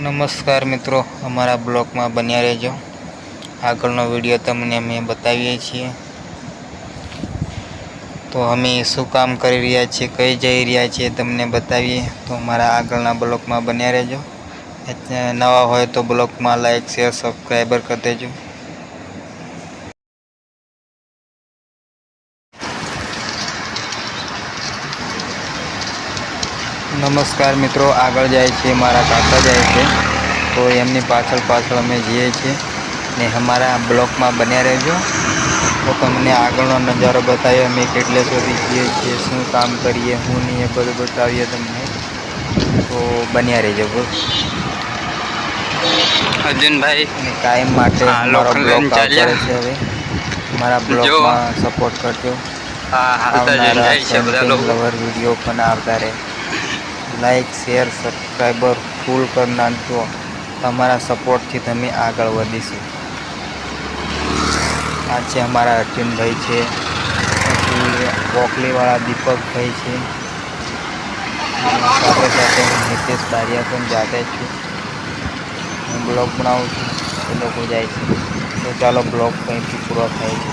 નમસ્કાર મિત્રો, અમારા બ્લોગમાં બન્યા રહેજો. આગળનો વીડિયો તમને અમે બતાવીએ છીએ. તો અમે શું કામ કરી રહ્યા છીએ, કઈ જઈ રહ્યા છીએ તમને બતાવીએ. તો અમારા આગળના બ્લોગમાં બન્યા રહેજો. નવા હોય તો બ્લોગમાં લાઈક, શેર, સબસ્ક્રાઈબર કરી દેજો. નમસ્કાર મિત્રો આગળ જાય છે મારા કાકા જાય છે. તો એમની પાછળ પાછળ અમે જઈએ છીએ ને અમારા બ્લોકમાં બન્યા રહેજો. તો તમને આગળનો નજારો બતાવીએ અમે કેટલે સુધી જઈએ છીએ શું કામ કરીએ શું નહીં એ બધું બતાવીએ તમને. તો બન્યા રહેજો બસ. અર્જુનભાઈ. કાયમ માટે હવે. મારા બ્લોગમાં સપોર્ટ કરજો. આવનારા વીડિયો પણ આવતા રહે. લાઈક શેર સબસ્ક્રાઈબર ફૂલ કરી નાખજો તમારા સપોર્ટથી તમે આગળ વધીશું. આ છે અમારા અર્જુનભાઈ છે. પછી પોકલીવાળા દીપકભાઈ છે. સાથે સાથે હું નિતેશ બારિયા પણ જાતે છું. હું બ્લોગ બનાવું છું. એ લોકો જાય છે. તો ચાલો બ્લોગ કંઈથી પૂરો થાય છે.